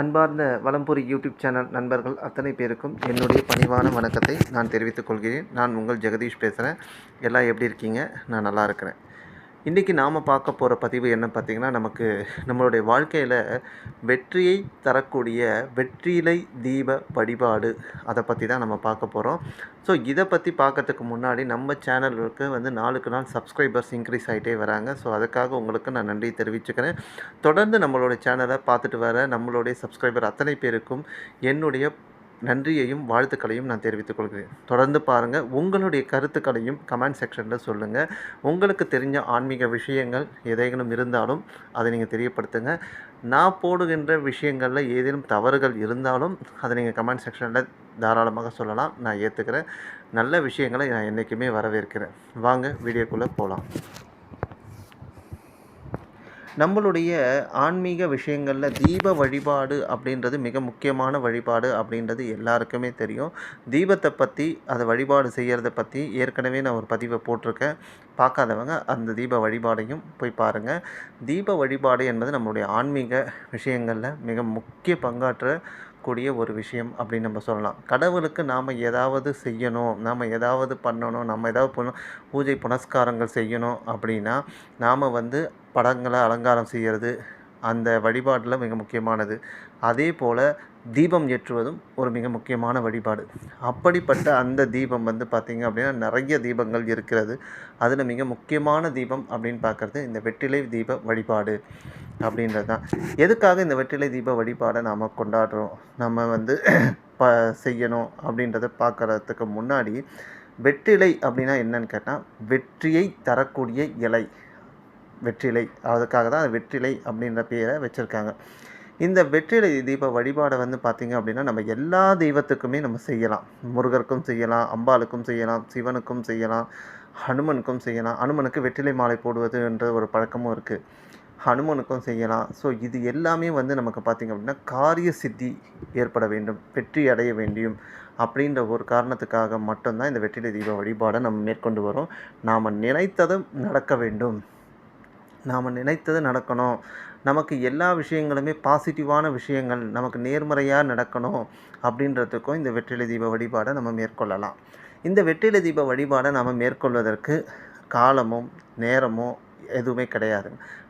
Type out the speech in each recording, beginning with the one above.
அன்பார்ந்த வலம்புரி YouTube channel நண்பர்கள் அத்தனை பேருக்கும் என்னுடைய பணிவான வணக்கத்தை நான் தெரிவித்துக் கொள்கிறேன். நான் உங்கள் ஜெகதீஷ் பேசுகிறேன் எல்லாம் எப்படி இருக்கீங்க? நான் நல்லா இருக்கிறேன். இன்றைக்கி நாம் பார்க்க போகிற பதிவு என்ன பார்த்திங்கன்னா நமக்கு நம்மளுடைய வாழ்க்கையில் வெற்றியை தரக்கூடிய வெற்றிலை தீப வழிபாடு. அதை பற்றி தான் நம்ம பார்க்க போகிறோம் ஸோ இதை பற்றி பார்க்கறதுக்கு முன்னாடி நம்ம சேனலுக்கு வந்து நாளுக்கு நாள் சப்ஸ்கிரைபர்ஸ் இன்க்ரீஸ் ஆகிட்டே வராங்க. ஸோ அதுக்காக உங்களுக்கு நான் நன்றி தெரிவிச்சுக்கிறேன். தொடர்ந்து நம்மளுடைய சேனலை பார்த்துட்டு வர நம்மளுடைய சப்ஸ்கிரைபர் அத்தனை பேருக்கும் என்னுடைய நன்றியையும் வாழ்த்துக்களையும் நான் தெரிவித்துக் கொள்கிறேன். தொடர்ந்து பாருங்கள் உங்களுடைய கருத்துக்களையும் கமெண்ட் செக்ஷனில் சொல்லுங்கள் உங்களுக்கு தெரிஞ்ச ஆன்மீக விஷயங்கள் எதைகளும் இருந்தாலும் அதை நீங்கள் தெரியப்படுத்துங்க. நான் போடுகின்ற விஷயங்களில் ஏதேனும் தவறுகள் இருந்தாலும் அதை நீங்கள் கமெண்ட் செக்ஷனில் தாராளமாக சொல்லலாம். நான் ஏற்றுக்கிறேன் நல்ல விஷயங்களை நான் என்றைக்குமே வரவேற்கிறேன். வாங்க வீடியோக்குள்ளே போகலாம் நம்மளுடைய ஆன்மீக விஷயங்களில் தீப வழிபாடு அப்படின்றது மிக முக்கியமான வழிபாடு அப்படின்றது எல்லாருக்குமே தெரியும். தீபத்தை பற்றி அதை வழிபாடு செய்கிறத பற்றி ஏற்கனவே நான் ஒரு பதிவை போட்டிருக்கேன். பார்க்காதவங்க அந்த தீப வழிபாடையும் போய் பாருங்கள் தீப வழிபாடு என்பது நம்மளுடைய ஆன்மீக விஷயங்களில் மிக முக்கிய பங்காற்ற கூடிய ஒரு விஷயம் அப்படின்னு நம்ம சொல்லலாம். கடவுளுக்கு நாம் ஏதாவது செய்யணும் நாம் ஏதாவது பண்ணணும் நம்ம ஏதாவது பண்ண பூஜை புனஸ்காரங்கள் செய்யணும் அப்படின்னா நாம் வந்து படங்களை அலங்காரம் செய்கிறது. அந்த வழிபாட்டில் மிக முக்கியமானது. அதே போல் தீபம் ஏற்றுவதும் ஒரு மிக முக்கியமான வழிபாடு. அப்படிப்பட்ட அந்த தீபம் வந்து பார்த்திங்க அப்படின்னா நிறைய தீபங்கள் இருக்கிறது. அதில் மிக முக்கியமான தீபம் அப்படின்னு பார்க்குறது இந்த வெற்றிலை தீப வழிபாடு அப்படின்றது தான். எதுக்காக இந்த வெற்றிலை தீப வழிபாடை நாம் கொண்டாடுறோம்? நம்ம வந்து ப செய்யணும் அப்படின்றத பார்க்குறதுக்கு முன்னாடி வெற்றிலை அப்படின்னா என்னன்னு கேட்டால் வெற்றியை தரக்கூடிய இலை. வெற்றிலை. அதுக்காக தான் வெற்றிலை அப்படின்ற பேரை வச்சுருக்காங்க. இந்த வெற்றிலை தீப வழிபாடை வந்து பார்த்திங்க அப்படின்னா நம்ம எல்லா தெய்வத்துக்குமே நம்ம செய்யலாம். முருகருக்கும் செய்யலாம் அம்பாளுக்கும் செய்யலாம் சிவனுக்கும் செய்யலாம் ஹனுமனுக்கும் செய்யலாம். ஹனுமனுக்கு வெற்றிலை மாலை போடுவது என்ற ஒரு பழக்கமும் இருக்குது ஹனுமனுக்கும் செய்யலாம். ஸோ இது எல்லாமே வந்து நமக்கு பார்த்திங்க அப்படின்னா காரிய சித்தி ஏற்பட வேண்டும் வெற்றி அடைய வேண்டும் அப்படின்ற ஒரு காரணத்துக்காக மட்டும்தான் இந்த வெற்றிலை தீப வழிபாடை நம்ம மேற்கொண்டு வரோம். நாம் நினைத்ததும் நடக்க வேண்டும். நாம் நினைத்தது நடக்கணும். நமக்கு எல்லா விஷயங்களுமே பாசிட்டிவான விஷயங்கள் நமக்கு நேர்மறையாக நடக்கணும் அப்படின்றதுக்கும் இந்த வெற்றிலை தீப வழிபாடை நம்ம மேற்கொள்ளலாம். இந்த வெற்றிலை தீப வழிபாடை நாம் மேற்கொள்வதற்கு காலமும் நேரமும் எதுவுமே கிடையாது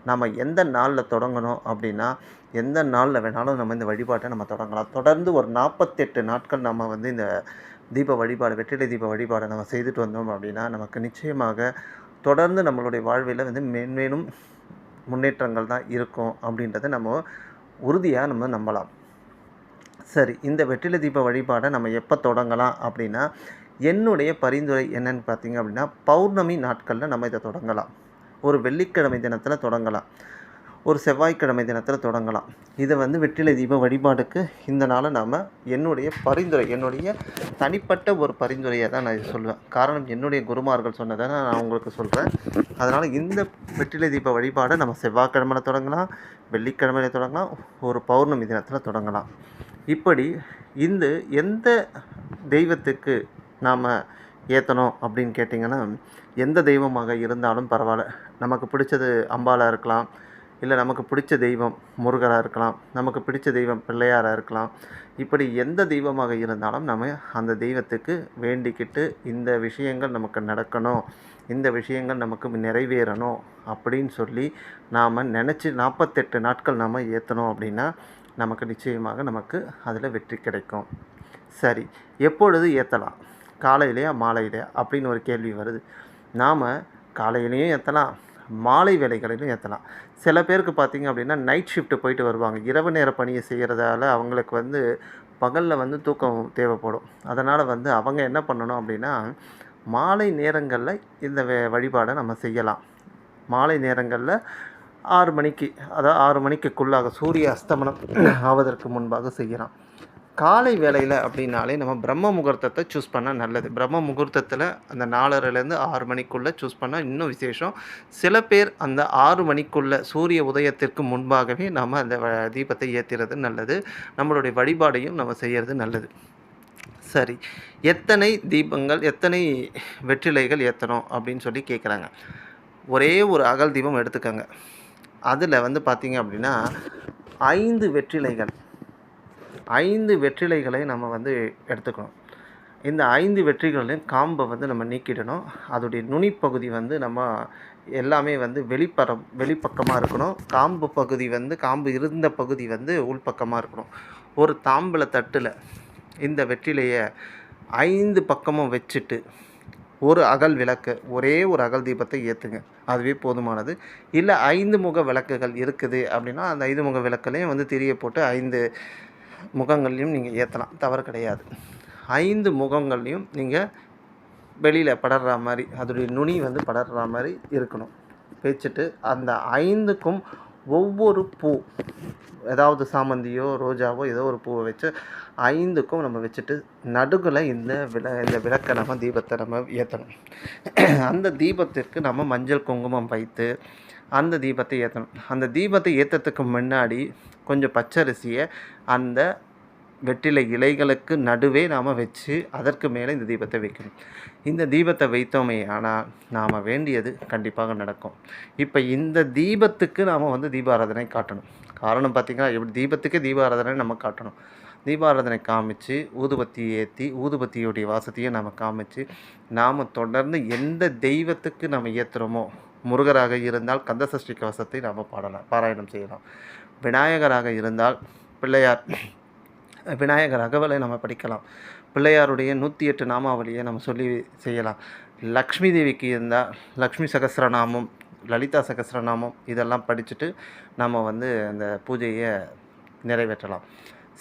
நம்ம எந்த நாளில் தொடங்கணும் அப்படின்னா எந்த நாளில் வேணாலும் நம்ம இந்த வழிபாட்டை நம்ம தொடங்கலாம். தொடர்ந்து ஒரு நாற்பத்தெட்டு நாட்கள் நம்ம வந்து இந்த தீப வழிபாடு வெற்றிலை தீப வழிபாடை நம்ம செய்துட்டு வந்தோம் அப்படின்னா நமக்கு நிச்சயமாக தொடர்ந்து நம்மளுடைய வாழ்வில் வந்து மென்மேலும் முன்னேற்றங்கள் தான் இருக்கும் அப்படின்றத நம்ம உறுதியாக நம்ம நம்பலாம். சரி இந்த வெற்றில தீப வழிபாடை நம்ம எப்போ தொடங்கலாம் அப்படின்னா என்னுடைய பரிந்துரை என்னன்னு பார்த்தீங்க அப்படின்னா பௌர்ணமி நாட்களில் நம்ம இதை தொடங்கலாம். ஒரு வெள்ளிக்கிழமை தினத்தில் தொடங்கலாம். ஒரு செவ்வாய்க்கிழமை தினத்தில் தொடங்கலாம். இதை வந்து வெற்றிலை தீப வழிபாடுக்கு இந்த நாளை நாம் என்னுடைய பரிந்துரை என்னுடைய தனிப்பட்ட ஒரு பரிந்துரையை தான் நான் இது சொல்லுவேன் காரணம் என்னுடைய குருமார்கள் சொன்னதை நான் உங்களுக்கு சொல்கிறேன் அதனால் இந்த வெற்றிலை தீப வழிபாடை நம்ம செவ்வாய்க்கிழமையில் தொடங்கலாம் வெள்ளிக்கிழமையில தொடங்கலாம் ஒரு பௌர்ணமி தினத்தில் தொடங்கலாம். இப்படி இந்த எந்த தெய்வத்துக்கு நாம் ஏற்றணும் அப்படின்னு கேட்டிங்கன்னா எந்த தெய்வமாக இருந்தாலும் பரவாயில்ல. நமக்கு பிடிச்சது அம்பாலாக இருக்கலாம் இல்லை நமக்கு பிடிச்ச தெய்வம் முருகராக இருக்கலாம் நமக்கு பிடிச்ச தெய்வம் பிள்ளையாராக இருக்கலாம். இப்படி எந்த தெய்வமாக இருந்தாலும் நம்ம அந்த தெய்வத்துக்கு வேண்டிக்கிட்டு இந்த விஷயங்கள் நமக்கு நடக்கணும் இந்த விஷயங்கள் நமக்கு நிறைவேறணும் அப்படின்னு சொல்லி நாம் நினச்சி நாற்பத்தெட்டு நாட்கள் நாம் ஏற்றணும் அப்படின்னா நமக்கு நிச்சயமாக நமக்கு அதில் வெற்றி கிடைக்கும். சரி எப்பொழுது ஏற்றலாம் காலையிலையா மாலையிலையா? அப்படின்னு ஒரு கேள்வி வருது. நாம் காலையிலையும் ஏற்றலாம் மாலை வேலைகளிலும் ஏற்றலாம் சில பேருக்கு பார்த்திங்க அப்படின்னா நைட் ஷிஃப்ட்டு போயிட்டு வருவாங்க. இரவு நேர பணியை செய்கிறதால அவங்களுக்கு வந்து பகலில் வந்து தூக்கம் தேவைப்படும். அதனால் வந்து அவங்க என்ன பண்ணணும் அப்படின்னா மாலை நேரங்களில் இந்த வழிபாடை நம்ம செய்யலாம். மாலை நேரங்களில் ஆறு மணிக்கு அதாவது ஆறு மணிக்குள்ளாக சூரிய அஸ்தமனம் ஆவதற்கு முன்பாக செய்யலாம். காலை வேலையில் அப்படின்னாலே நம்ம பிரம்ம முகூர்த்தத்தை சூஸ் பண்ணால் நல்லது. பிரம்ம முகூர்த்தத்தில் அந்த நாலரைலேருந்து ஆறு மணிக்குள்ளே சூஸ் பண்ணால் இன்னும் விசேஷம். சில பேர் அந்த ஆறு மணிக்குள்ளே சூரிய உதயத்திற்கு முன்பாகவே நம்ம அந்த தீபத்தை ஏற்றுறது நல்லது. நம்மளுடைய வழிபாடையும் நம்ம செய்கிறது நல்லது. சரி. எத்தனை தீபங்கள் எத்தனை வெற்றிலைகள் ஏற்றணும் அப்படின்னு சொல்லி கேட்குறாங்க ஒரே ஒரு அகல் தீபம் எடுத்துக்கோங்க. அதில் வந்து பார்த்திங்க அப்படின்னா ஐந்து வெற்றிலைகள். ஐந்து வெற்றிலைகளை நம்ம வந்து எடுத்துக்கணும். இந்த ஐந்து வெற்றிகளையும் காம்பை வந்து நம்ம நீக்கிடணும். அதோடைய நுனிப்பகுதி வந்து நம்ம எல்லாமே வந்து வெளிப்பறம் வெளிப்பக்கமாக இருக்கணும். காம்பு பகுதி வந்து காம்பு இருந்த பகுதி வந்து உள்பக்கமாக இருக்கணும். ஒரு தாம்பல தட்டில் இந்த வெற்றிலையை ஐந்து பக்கமும் வச்சுட்டு ஒரு அகல் விளக்கு ஒரே ஒரு அகல் தீபத்தை ஏற்றுங்க அதுவே போதுமானது. இல்லை ஐந்து முக விளக்குகள் இருக்குது அப்படின்னா அந்த ஐந்து முக விளக்குலையும் வந்து திரியை போட்டு ஐந்து முகங்கள்லையும் நீங்கள் ஏற்றலாம் தவறு கிடையாது. ஐந்து முகங்கள்லையும் நீங்கள் வெளியில் படர்ற மாதிரி அதோடைய நுனி வந்து படர்ற மாதிரி இருக்கணும். வச்சுட்டு அந்த ஐந்துக்கும் ஒவ்வொரு பூ ஏதாவது சாமந்தியோ ரோஜாவோ ஏதோ ஒரு பூவை வச்சு ஐந்துக்கும் நம்ம வச்சுட்டு நடுவில் இந்த விள இந்த விளக்கை நம்ம தீபத்தை நம்ம ஏற்றணும் அந்த தீபத்திற்கு நம்ம மஞ்சள் குங்குமம் வைத்து அந்த தீபத்தை ஏற்றணும் அந்த தீபத்தை ஏற்றத்துக்கு முன்னாடி கொஞ்சம் பச்சரிசியை அந்த வெற்றிலை இலைகளுக்கு நடுவே நாம் வச்சு அதற்கு மேலே இந்த தீபத்தை வைக்கணும். இந்த தீபத்தை வைத்தோமே ஆனால் நாம் வேண்டியது கண்டிப்பாக நடக்கும். இப்போ இந்த தீபத்துக்கு நாம் வந்து தீபாராதனை காட்டணும். காரணம் பார்த்திங்கன்னா எப்படி தீபத்துக்கே தீபாராதனை நம்ம காட்டணும். தீபாராதனை காமிச்சு ஊதுபத்தி ஏற்றி ஊதுபத்தியுடைய வாசத்தையும் நம்ம காமிச்சு நாம் தொடர்ந்து எந்த தெய்வத்துக்கு நம்ம ஏற்றுறோமோ முருகராக இருந்தால் கந்தசஷ்டி கவசத்தை நாம் பாடலாம் பாராயணம் செய்யலாம். விநாயகராக இருந்தால் பிள்ளையார் விநாயகர் அகவலை நம்ம படிக்கலாம். பிள்ளையாருடைய நூற்றி எட்டு நாமாவளியை நம்ம சொல்லி செய்யலாம். லக்ஷ்மி தேவிக்கு இருந்தால் லக்ஷ்மி சகஸ்ரநாமம் லலிதா சகஸ்ரநாமம் இதெல்லாம் படிச்சுட்டு நம்ம வந்து அந்த பூஜையை நிறைவேற்றலாம்.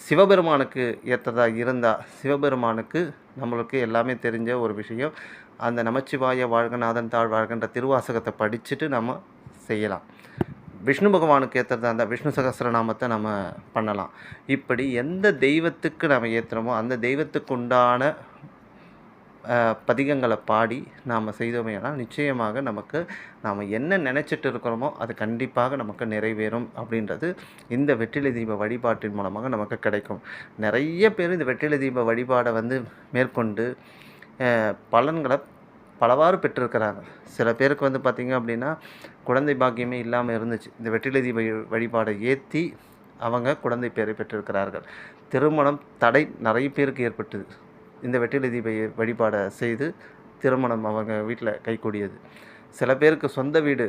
சிவபெருமானுக்கு ஏற்றதாக இருந்தால் சிவபெருமானுக்கு நம்மளுக்கு எல்லாமே தெரிஞ்ச ஒரு விஷயம். அந்த நமச்சிவாய வாழ்கநாதன் தாழ் வாழ்கின்ற திருவாசகத்தை படிச்சுட்டு நம்ம செய்யலாம். விஷ்ணு பகவானுக்கு ஏற்றுறதா இருந்தால் விஷ்ணு சகஸ்ரநாமத்தை நம்ம பண்ணலாம். இப்படி எந்த தெய்வத்துக்கு நம்ம ஏற்றுறோமோ அந்த தெய்வத்துக்கு உண்டான பதிகங்களை பாடி நாம் செய்தோமேனால் நிச்சயமாக நமக்கு நாம் என்ன நினச்சிட்டு இருக்கிறோமோ அது கண்டிப்பாக நமக்கு நிறைவேறும் அப்படின்றது இந்த வெற்றிலை தீப வழிபாட்டின் மூலமாக நமக்கு கிடைக்கும். நிறைய பேர் இந்த வெற்றிலை தீப வழிபாடை வந்து மேற்கொண்டு பலன்களை பலவாறு பெற்றிருக்கிறாங்க. சில பேருக்கு வந்து பார்த்திங்க அப்படின்னா குழந்தை பாக்கியமே இல்லாமல் இருந்துச்சு. இந்த வெற்றிலை தீப வழிபாடை ஏற்றி அவங்க குழந்தை பேரை பெற்றிருக்கிறார்கள். திருமணம் தடை நிறைய பேருக்கு ஏற்பட்டது. இந்த வெற்றிலை தீப வழிபாடை செய்து திருமணம் அவங்க வீட்டில் கைக்கூடியது சில பேருக்கு சொந்த வீடு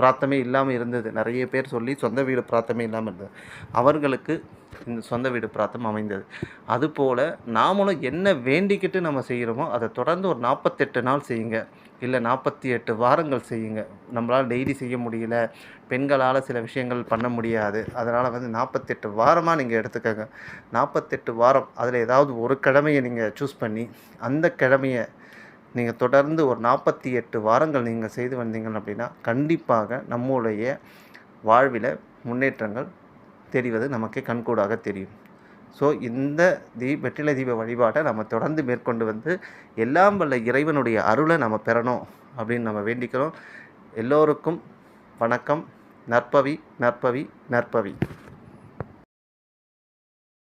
பிராத்தமே இல்லாமல் இருந்தது. நிறைய பேர் சொல்லி சொந்த வீடு பிரார்த்தமே இல்லாமல் இருந்தது. அவர்களுக்கு இந்த சொந்த வீடு பிராத்தம் அமைந்தது. அதுபோல் நாமளும் என்ன வேண்டிக்கிட்டு நம்ம செய்கிறோமோ அதை தொடர்ந்து ஒரு நாற்பத்தெட்டு நாள் செய்யுங்க. இல்லை நாற்பத்தி எட்டு வாரங்கள் செய்யுங்க. நம்மளால் டெய்லி செய்ய முடியல. பெண்களால் சில விஷயங்கள் பண்ண முடியாது. அதனால் வந்து நாற்பத்தெட்டு வாரமாக நீங்கள் எடுத்துக்கோங்க. நாற்பத்தெட்டு வாரம் அதில் ஏதாவது ஒரு கிழமையை நீங்கள் சூஸ் பண்ணி அந்த கிழமையை நீங்கள் தொடர்ந்து ஒரு நாற்பத்தி எட்டு வாரங்கள் நீங்கள் செய்து வந்தீங்க அப்படின்னா கண்டிப்பாக நம்முடைய வாழ்வில் முன்னேற்றங்கள் தெரிவது நமக்கே கண்கூடாக தெரியும். ஸோ இந்த தீ வெற்றிலை தீப வழிபாட்டை நம்ம தொடர்ந்து மேற்கொண்டு வந்து எல்லாம் வல்ல இறைவனுடைய அருளை நம்ம பெறணும் அப்படின்னு நம்ம வேண்டிக்கிறோம். எல்லோருக்கும் வணக்கம். நற்பவி நற்பவி நற்பவி.